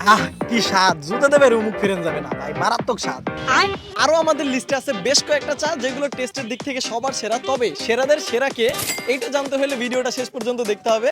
আহ, কি স্বাদ। জুতে দেবে মুখ ফিরেন যাবে না ভাই, মারাত্মক স্বাদ। আরও আমাদের লিস্টে আছে বেশ কয়েকটা চা, যেগুলো টেস্টের দিক থেকে সবার সেরা। তবে সেরাদের সেরাকে এইটা জানতে হলে ভিডিওটা শেষ পর্যন্ত দেখতে হবে।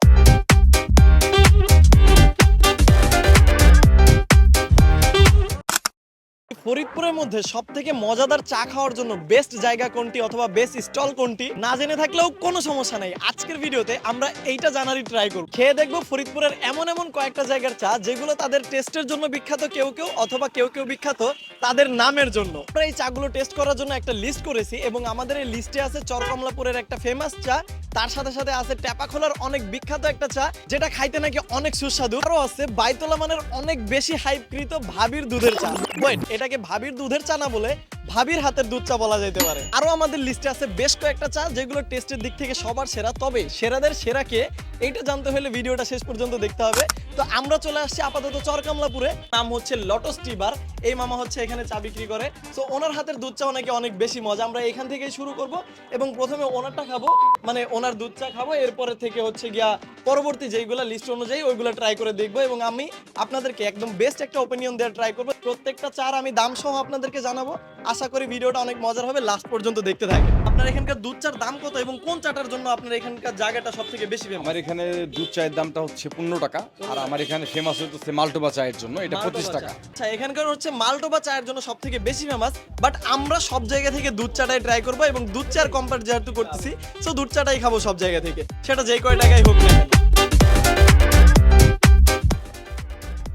ফরিদপুরের মধ্যে সব থেকে মজাদার চা খাওয়ার জন্য বেস্ট জায়গা কোনটি অথবা বেস্ট স্টল কোনটি না জেনে থাকলেও কোনো সমস্যা নাই। আজকের ভিডিওতে আমরা এইটা জানারই ট্রাই করব। খেয়ে দেখব ফরিদপুরের এমন এমন কয়েকটা জায়গার চা যেগুলো তাদের টেস্টের জন্য বিখ্যাত, কেউ কেউ অথবা কেউ কেউ বিখ্যাত। তাদের নামের জন্য। আমরা এই চাগুলো টেস্ট করার জন্য একটা লিস্ট করেছি এবং আমাদের এই লিস্টে আছে চরকমলাপুরের একটা ফেমাস চা। তার সাথে সাথে আছে টেপাখোলার অনেক বিখ্যাত একটা চা, যেটা খাইতে নাকি অনেক সুস্বাদু। আরও আছে বাইতলা মানের অনেক বেশি হাইপকৃত ভাবির দুধের চা। ওয়েট এটাকে ভাবির দুধের চা না বলে ভাবির হাতের দুধ চা বলা যেতে পারে। আরও আমাদের লিস্টে আছে বেশ কয়েকটা চা, যেগুলো টেস্টের দিক থেকে সবার সেরা। তবে সেরাদের সেরাকে এইটা জানতে হলে ভিডিওটা শেষ পর্যন্ত দেখতে হবে। তো আমরা চলে আসছি আপাতত চরকামলাপুরে। নাম হচ্ছে লটস টিবার এই মামা হচ্ছে এখানে চা বিক্রি করে। তো ওনার হাতের দুধ চা নাকি অনেক বেশি মজা। আমরা এখান থেকেই শুরু করব এবং প্রথমে ওনারটা খাব। মানে ওনার দুধ চা খাব। এরপরে থেকে হচ্ছে গিয়া পরবর্তী যেইগুলো লিস্ট অনুযায়ী ওইগুলো ট্রাই করে দেখব এবং আমি আপনাদেরকে একদম বেস্ট একটা ওপিনিয়ন দেওয়ার ট্রাই করব। প্রত্যেকটা চার আমি দাম সহ আপনাদেরকে জানাব। আশা করি ভিডিওটা অনেক মজার হবে। লাস্ট পর্যন্ত দেখতে থাকেন। আপনার এখানকার দুধ চার দাম কত এবং কোন চাটার জন্য আপনার এখানকার জায়গাটা সব থেকে বেশি আমার এখানে দুধ চায়ের দামটা হচ্ছে পনেরো টাকা। আর আমার এখানে ফেমাস হচ্ছে মালটোবা চায়ের জন্য এটা পঁচিশ টাকা। আচ্ছা এখানকার হচ্ছে মালটোবা চায়ের জন্য সব থেকে বেশি ফেমাস বাট আমরা সব জায়গা থেকে দুধ চাটাই ট্রাই করব এবং দুধ চার কম্পেয়ার যেহেতু করতেছি সো দুধ চাটাই খাব সব জায়গা থেকে। সেটা যে কয় টাকাই হোক না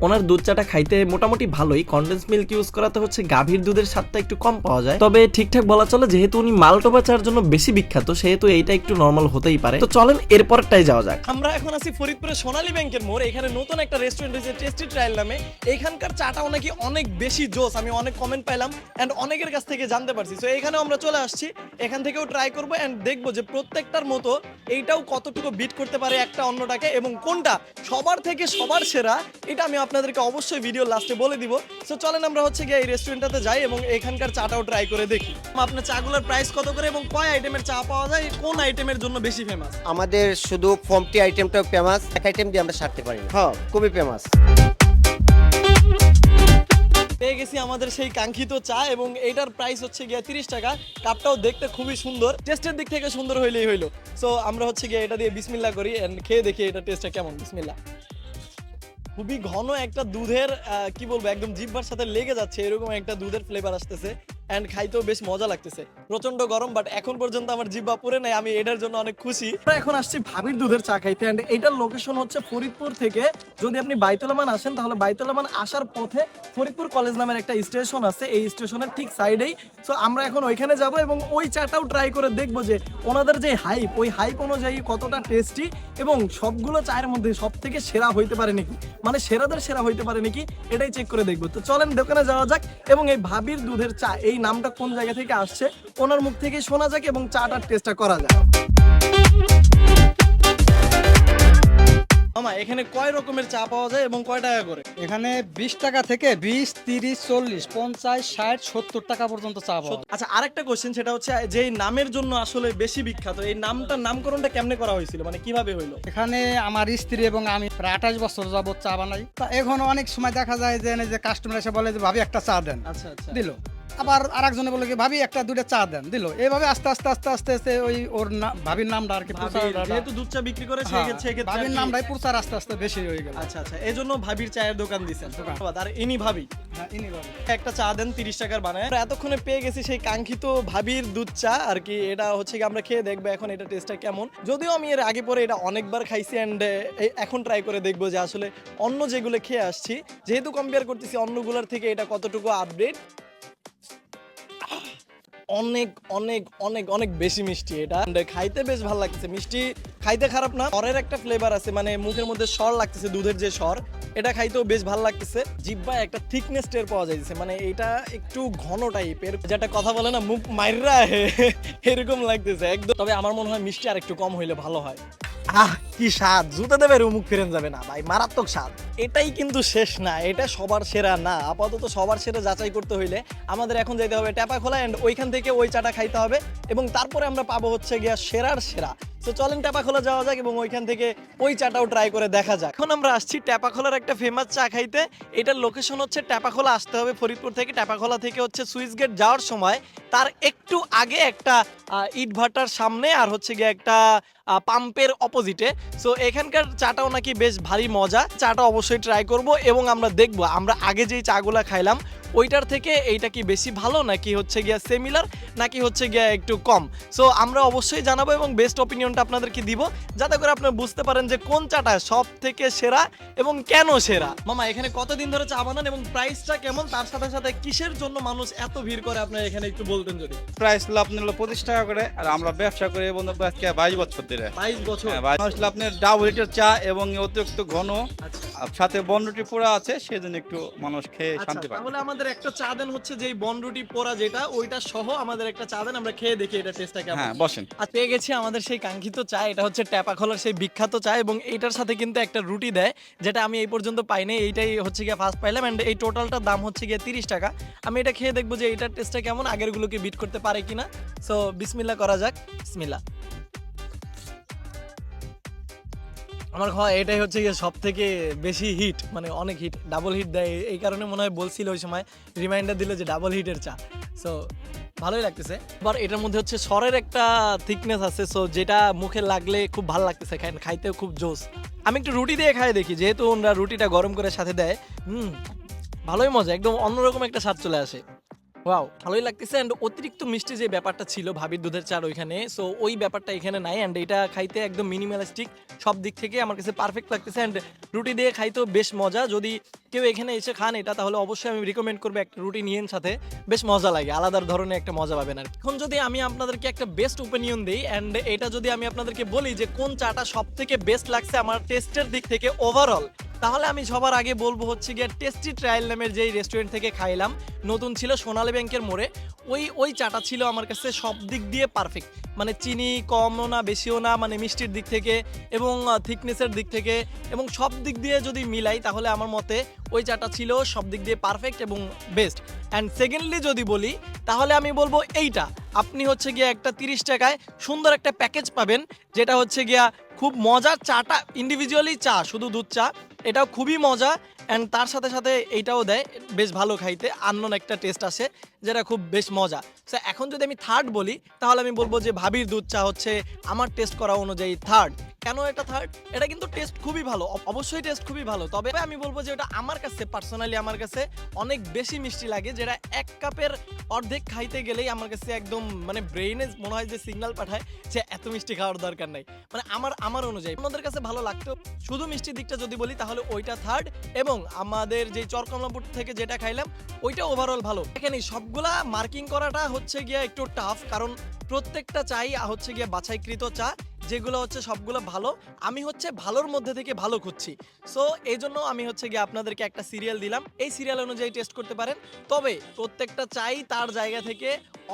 ওনার দুধ চাটা খাইতে মোটামুটি ভালোই। কন্ডেন্স মিল্ক ইউজ করাতে হচ্ছে, গাভীর দুধের স্বাদটা একটু কম পাওয়া যায়। তবে ঠিকঠাক বলা চলে, যেহেতু উনি মালটোবা চার জন্য বেশি বিখ্যাত, সেহেতু এইটা একটু নর্মাল হতেই পারে। তো চলেন, এরপরটাই যাওয়া যাক। আমরা এখন আছি ফরিদপুরের সোনালী ব্যাংকের মোড়, এখানে নতুন একটা রেস্টুরেন্ট হয়েছে টেস্টি ট্রায়াল নামে। এখানকার চাটাও নাকি অনেক বেশি জোস, আমি অনেক কমেন্ট পাইলাম এন্ড অনেকের কাছ থেকে জানতে পারছি। তো এখানেও আমরা চলে আসছি, এখান থেকেও ট্রাই করব এন্ড দেখব যে প্রত্যেকটার মতো এইটাও কতটুকু বিট করতে পারে একটা অন্যটাকে, এবং কোনটা সবার থেকে সবার সেরা, এটা আমি আপনাদেরকে অবশ্যই ভিডিও লাস্টে বলে দিব। সো চলেন আমরা হচ্ছে গিয়ে এই রেস্টুরেন্টটাতে যাই এবং এখানকার চাটাও ট্রাই করে দেখি। আপনার চাগুলোর প্রাইস কত করে এবং কয় আইটেমের চা পাওয়া যায় কোন আইটেমের জন্য বেশি ফেমাস আমাদের শুধু ফর্মটি আইটেমটা ফেমাস এক আইটেম দিয়ে আমরা সারতে পারি না। হ্যাঁ। খুবই ফেমাস পেয়ে গেছি আমাদের সেই কাঙ্ক্ষিত চা এবং এইটার প্রাইস হচ্ছে গিয়ে তিরিশ টাকা। কাপটাও দেখতে খুবই সুন্দর। টেস্টের দিক থেকে সুন্দর হইলেই হইল। সো আমরা হচ্ছে গিয়ে এটা দিয়ে বিসমিল্লা করি এন্ড খেয়ে দেখি এটা টেস্টটা কেমন। বিসমিল্লা খুবই ঘন একটা দুধের কি বলব, একদম জিব্বার সাথে লেগে যাচ্ছে, এরকম একটা দুধের ফ্লেভার আসতেছে। এন্ড খাইতেও বেশ মজা লাগতেছে। প্রচণ্ড গরম বাট এখন পর্যন্ত আমার জিহ্বা পুরে নাই, আমি এটার জন্য অনেক খুশি। এখন আসছি ভাবির দুধের চা খাইতে এন্ড এটার লোকেশন হচ্ছে ফরিদপুর থেকে। যদি আপনি বাইতুলামান আসেন, তাহলে বাইতুলামান আসার পথে ফরিদপুর কলেজ নামের একটা স্টেশন আছে, এই স্টেশনের ঠিক সাইডেই সো আমরা এখন ওইখানে যাব এবং ওই চাটাও ট্রাই করে দেখব যে ওনাদের যে হাইপ ওই হাইপ অনুযায়ী কতটা টেস্টি এবং সবগুলো চায়ের মধ্যে সব থেকে সেরা হইতে পারে নাকি? মানে সেরাদের সেরা হইতে পারে নাকি? এটাই চেক করে দেখব। তো চলেন দোকানে যাওয়া যাক এবং এই ভাবির দুধের চা, এই নামটা কোন জায়গা থেকে আসছে? ওনার মুখ থেকে শোনা যাক এবং চাটার টেস্টটা করা যায় মামা এখানে কয় রকমের চা পাওয়া যায় এবং কয় টাকা করে? এখানে বিশ টাকা থেকে বিশ তিরিশ চল্লিশ পঞ্চাশ ষাট সত্তর টাকা পর্যন্ত চা পাওয়া যায়। আচ্ছা আরেকটা কোশ্চেন সেটা হচ্ছে যে এই নামের জন্য আসলে বেশি বিখ্যাত এই নামটার নামকরণটা কেমনে করা হয়েছিল? মানে কীভাবে হইল? এখানে আমার স্ত্রী এবং আমি প্রায় আঠাশ বছর যাবত চা বানাই। তা এখন অনেক সময় দেখা যায় যে এই যে কাস্টমার এসে বলে যে ভাবি একটা চা দেন। আচ্ছা আচ্ছা। দিল। আবার আরেকজনে বলে কি ভাবি একটা দুটো চা দেন। দিল। এইভাবে আস্তে আস্তে আস্তে আস্তে আস্তে ওই ওর না- ভাবির নামটা আর কি প্রচার ভাবির- যেহেতু দুধ চা বিক্রি করে হ্যাঁ, সেক্ষেত্রে সেক্ষেত্রে ভাবির আর কি- নামটাই প্রচার আস্তে আস্তে বেশি হয়ে গেল। আচ্ছা আচ্ছা এই জন্য ভাবির চায়ের দোকান দোকান। ধন্যবাদ। আর ইনি ভাবি। হ্যাঁ, ইনি ভাবি। একটা চা দেন তিরিশ টাকার বানায়। আমরা এতক্ষণে পেয়ে গেছি সেই কাঙ্ক্ষিত ভাবির দুধ চা আর কি এটা হচ্ছে কি আমরা খেয়ে দেখব এখন এটা টেস্টটা কেমন। যদিও আমি এর আগে পরে এটা অনেকবার খাইছি অ্যান্ড এখন ট্রাই করে দেখব যে আসলে অন্য যেগুলো খেয়ে আসছি। যেহেতু কম্পেয়ার করতেছি অন্যগুলোর থেকে এটা কতটুকু আপডেট অনেক অনেক অনেক অনেক বেশি মিষ্টি এটা। খাইতে বেশ ভালো লাগছে মিষ্টি খাইতে খারাপ না পরের একটা ফ্লেভার আছে মানে মুখের মধ্যে সর লাগতেছে, দুধের যে সর, এটা খাইতেও বেশ ভালো লাগতেছে। জিব্বায় একটা থিকনেস টের পাওয়া যাইতেছে মানে এটা একটু ঘন টাইপের যেটা কথা বলে না, মুখ মাইরা এরকম লাগতেছে, একদম। তবে আমার মনে হয় মিষ্টি আর একটু কম হইলে ভালো হয়। আহ কি স্বাদ। জুতে দেবে মুখ ফিরেন যাবে না। ভাই মারাত্মক স্বাদ। এটাই কিন্তু শেষ না এটা সবার সেরা না। আপাতত সবার সেরা যাচাই করতে হইলে আমাদের এখন যেতে হবে ট্যাপা খোলা এন্ড ওইখান থেকে ওই চাটা খাইতে হবে এবং তারপরে আমরা পাবো হচ্ছে গিয়া সেরার সেরা। সো চলেন টেপাখোলা যাওয়া যাক এবং ওইখান থেকে ওই চাটাও ট্রাই করে দেখা যাক। এখন আমরা আসছি টেপাখোলার একটা ফেমাস চা খাইতে। এটার লোকেশন হচ্ছে টেপাখোলা আসতে হবে ফরিদপুর থেকে। টেপাখোলা থেকে হচ্ছে সুইচ গেট যাওয়ার সময়। তার একটু আগে একটা আহ, ইট ভাটার সামনে আর হচ্ছে গিয়ে একটা পাম্পের অপোজিটে সো এখানকার চাটাও নাকি বেশ ভারী মজা। চাটা অবশ্যই ট্রাই করব এবং আমরা দেখব, আমরা আগে যেই চাগুলা খাইলাম, ওইটার থেকে এইটা কি বেশি ভালো নাকি হচ্ছে গিয়া সিমিলার নাকি হচ্ছে গিয়া একটু কম? সো আমরা অবশ্যই জানাব এবং বেস্ট অপিনিয়নটা আপনাদেরকে দিব, যাতে করে আপনারা বুঝতে পারেন যে কোন চাটা সব থেকে সেরা এবং কেন সেরা। মামা, এখানে কতদিন ধরে চা বানান এবং প্রাইসটা কেমন? তার সাথে সাথে কিসের জন্য মানুষ এত ভিড় করে? আপনার এখানে একটু বলতেন যদি। প্রাইস হলো আপনার হলো পঁচিশ টাকা করে, আর আমরা ব্যবসা করে বাইশ বছর ধরে বাইশ বছর। হ্যাঁ, বাইশ হলো আপনার ডাবল লিটার চা এবং অতিরিক্ত ঘন। আচ্ছা। সাথে বনরুটি পোড়া আছে সেজন্য একটু মানুষ খেয়ে আচ্ছা, শান্তি পায়। তাহলে আমাদের একটা চা দেন হচ্ছে যে বনরুটি পোড়া যেটা ওইটা সহ আমাদের একটা চা দেন আমরা খেয়ে দেখি এটা টেস্টটা কেমন। হ্যাঁ বসেন। আর পেয়ে গেছি আমাদের সেই কাঙ্ক্ষিত চা এটা হচ্ছে ট্যাপাখোলার সেই বিখ্যাত চা এবং এইটার সাথে কিন্তু একটা রুটি দেয় যেটা আমি এই পর্যন্ত পাইনি এইটাই হচ্ছে গিয়ে ফার্স্ট পাইলাম অ্যান্ড এই টোটালটার দাম হচ্ছে গিয়ে তিরিশ টাকা। আমি এটা খেয়ে দেখব যে এইটার টেস্টটা কেমন আগেরগুলোকে বিট করতে পারে কিনা। সো বিসমিল্লা করা যাক। বিসমিল্লা আমার খাওয়া এটাই হচ্ছে গিয়ে সব থেকে বেশি হিট মানে অনেক হিট ডাবল হিট দেয়। এই কারণে মনে হয় বলছিল ওই সময় রিমাইন্ডার দিল যে ডাবল হিটের চা। সো ভালোই লাগতেছে। আবার এটার মধ্যে হচ্ছে সরের একটা থিকনেস আছে সো যেটা মুখে লাগলে খুব ভালো লাগতেছে খাই- খাইতেও খুব জোস আমি একটু রুটি দিয়ে খাই দেখি, যেহেতু ওনারা রুটিটা গরম করে সাথে দেয়, হুম, ভালোই মজা, একদম অন্যরকম একটা স্বাদ চলে আসে। ওয়াও ভালোই লাগতেছে অ্যান্ড অতিরিক্ত মিষ্টি যে ব্যাপারটা ছিল ভাবির দুধের চার ওইখানে সো ওই ব্যাপারটা এখানে নাই অ্যান্ড এটা খাইতে একদম মিনিমালিস্টিক সব দিক থেকে আমার কাছে পারফেক্ট লাগতেছে অ্যান্ড রুটি দিয়ে খাইতেও বেশ মজা। যদি কেউ এখানে এসে খান এটা, তাহলে অবশ্যই আমি রিকমেন্ড করব একটা রুটি নিয়েন সাথে, বেশ মজা লাগে, আলাদা ধরনের একটা মজা পাবেন আর এখন যদি আমি আপনাদেরকে একটা বেস্ট ওপিনিয়ন দিই অ্যান্ড এটা যদি আমি আপনাদেরকে বলি যে কোন চাটা সব থেকে বেস্ট লাগছে আমার টেস্টের দিক থেকে ওভারঅল তাহলে আমি সবার আগে বলব হচ্ছে গিয়ে টেস্টি ট্রায়াল নামের যেই রেস্টুরেন্ট থেকে খাইলাম, নতুন ছিল সোনালী ব্যাংকের মোড়ে, ওই ওই চাটা ছিল আমার কাছে সব দিক দিয়ে পারফেক্ট মানে চিনি কমও না, বেশিও না মানে মিষ্টির দিক থেকে এবং থিকনেসের দিক থেকে এবং সব দিক দিয়ে যদি মিলাই তাহলে আমার মতে ওই চাটা ছিল সব দিক দিয়ে পারফেক্ট এবং বেস্ট অ্যান্ড সেকেন্ডলি যদি বলি, তাহলে আমি বলব এইটা। আপনি হচ্ছে গিয়ে একটা তিরিশ টাকায় সুন্দর একটা প্যাকেজ পাবেন, যেটা হচ্ছে গিয়া খুব মজার চাটা ইন্ডিভিজুয়ালি চা, শুধু দুধ চা এটাও খুবই মজা অ্যান্ড তার সাথে সাথে এইটাও দেয়, বেশ ভালো খাইতে আননোন একটা টেস্ট আসে, যেটা খুব বেশ মজা। সো এখন যদি আমি থার্ড বলি, তাহলে আমি বলব যে ভাবির দুধ চা হচ্ছে আমার টেস্ট করা অনুযায়ী থার্ড কেন এটা থার্ড এটা কিন্তু টেস্ট খুবই ভালো। অবশ্যই টেস্ট খুবই ভালো। তবে আমি বলব যে ওটা আমার কাছে পার্সোনালি আমার কাছে অনেক বেশি মিষ্টি লাগে যেটা এক কাপের অর্ধেক খাইতে গেলেই আমার কাছে একদম মানে ব্রেইনে মনে হয় যে সিগন্যাল পাঠায় যে এত মিষ্টি খাওয়ার দরকার নাই। মানে আমার আমার অনুযায়ী। আমাদের কাছে ভালো লাগতো শুধু মিষ্টির দিকটা যদি বলি তাহলে ওইটা থার্ড এবং আমাদের যে চরকমলাপুর থেকে যেটা খাইলাম, ওইটা ওভারঅল ভালো। এখানে সবগুলা মার্কিং করাটা হচ্ছে গিয়ে একটু টাফ কারণ প্রত্যেকটা চাই হচ্ছে গিয়ে বাছাইকৃত চা। যেগুলো হচ্ছে সবগুলো ভালো, আমি হচ্ছে ভালোর মধ্যে থেকে ভালো খুঁজছি। সো এই জন্য আমি হচ্ছে গিয়ে আপনাদেরকে একটা সিরিয়াল দিলাম। এই সিরিয়াল অনুযায়ী টেস্ট করতে পারেন। তবে প্রত্যেকটা চাই তার জায়গা থেকে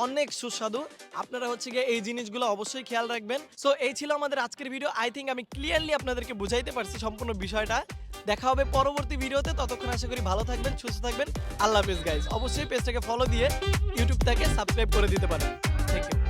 অনেক সুস্বাদু। আপনারা হচ্ছে গিয়ে এই জিনিসগুলো অবশ্যই খেয়াল রাখবেন। সো এই ছিল আমাদের আজকের ভিডিও আই থিঙ্ক আমি ক্লিয়ারলি আপনাদেরকে বুঝাইতে পারছি সম্পূর্ণ বিষয়টা। দেখা হবে পরবর্তী ভিডিওতে ততক্ষণ আশা করি ভালো থাকবেন, সুস্থ থাকবেন। আল্লাহ হাফিজ গাইজ অবশ্যই পেজটাকে ফলো দিয়ে ইউটিউব থেকে সাবস্ক্রাইব করে দিতে পারেন। Thank you